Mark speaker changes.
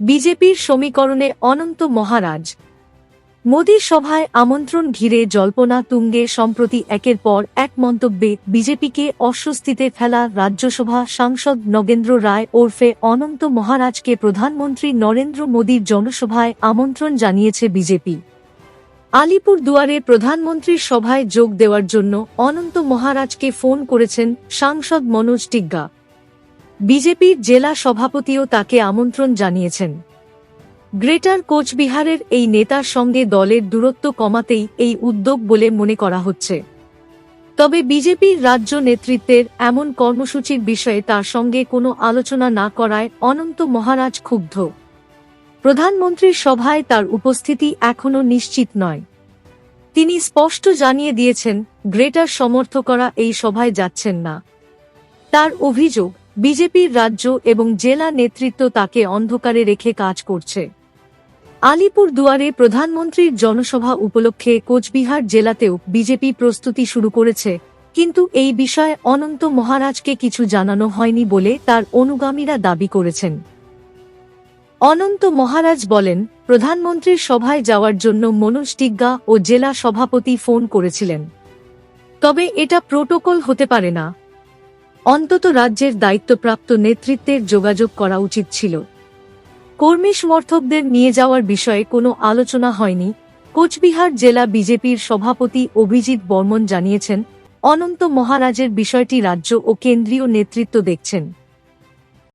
Speaker 1: বিজেপির সমীকরণে অনন্ত মহারাজ। মোদীর সভায় আমন্ত্রণ ঘিরে জল্পনা তুঙ্গে সম্প্রতি একের পর এক মন্তব্যে বিজেপিকে অস্বস্তিতে ফেলা রাজ্যসভা সাংসদ নগেন্দ্র রায় ওরফে অনন্ত মহারাজকে প্রধানমন্ত্রী নরেন্দ্র মোদীর জনসভায় আমন্ত্রণ জানিয়েছে বিজেপি। আলিপুর দুয়ারে প্রধানমন্ত্রীর সভায় যোগ দেওয়ার জন্য অনন্ত মহারাজকে ফোন করেছেন সাংসদ মনোজ টিগ্গা। বিজেপির জেলা সভাপতিও তাকে আমন্ত্রণ জানিয়েছেন। গ্রেটার কোচবিহারের এই নেতার সঙ্গে দলের দূরত্ব কমাতেই এই উদ্যোগ বলে মনে করা হচ্ছে। তবে বিজেপির রাজ্য নেতৃত্বের এমন কর্মসূচির বিষয়ে তার সঙ্গে কোনো আলোচনা না করায় অনন্ত মহারাজ ক্ষুব্ধ। প্রধানমন্ত্রীর সভায় তার উপস্থিতি এখনও নিশ্চিত নয়। তিনি স্পষ্ট জানিয়ে দিয়েছেন, গ্রেটার সমর্থকরা এই সভায় যাচ্ছেন না। তার অভিযোগ বিজেপির রাজ্য এবং জেলা নেতৃত্ব তাকে অন্ধকারে রেখে কাজ করছে। আলিপুর দুয়ারে প্রধানমন্ত্রীর জনসভা উপলক্ষে কোচবিহার জেলাতেও বিজেপি প্রস্তুতি শুরু করেছে, কিন্তু এই বিষয়ে অনন্ত মহারাজকে কিছু জানানো হয়নি বলে তার অনুগামীরা দাবি করেছেন। অনন্ত মহারাজ বলেন, প্রধানমন্ত্রীর সভায় যাওয়ার জন্য মনোজ টিগ্গা ও জেলা সভাপতি ফোন করেছিলেন। তবে এটা প্রোটোকল হতে পারে না। অন্তত রাজ্যের দায়িত্বপ্রাপ্ত নেতৃত্বের যোগাযোগ করা উচিত ছিল। কর্মী সমর্থকদের নিয়ে যাওয়ার বিষয়ে কোনো আলোচনা হয়নি। কোচবিহার জেলা বিজেপির সভাপতি অভিজিৎ বর্মন জানিয়েছেন, অনন্ত মহারাজের বিষয়টি রাজ্য ও কেন্দ্রীয় নেতৃত্ব দেখছেন।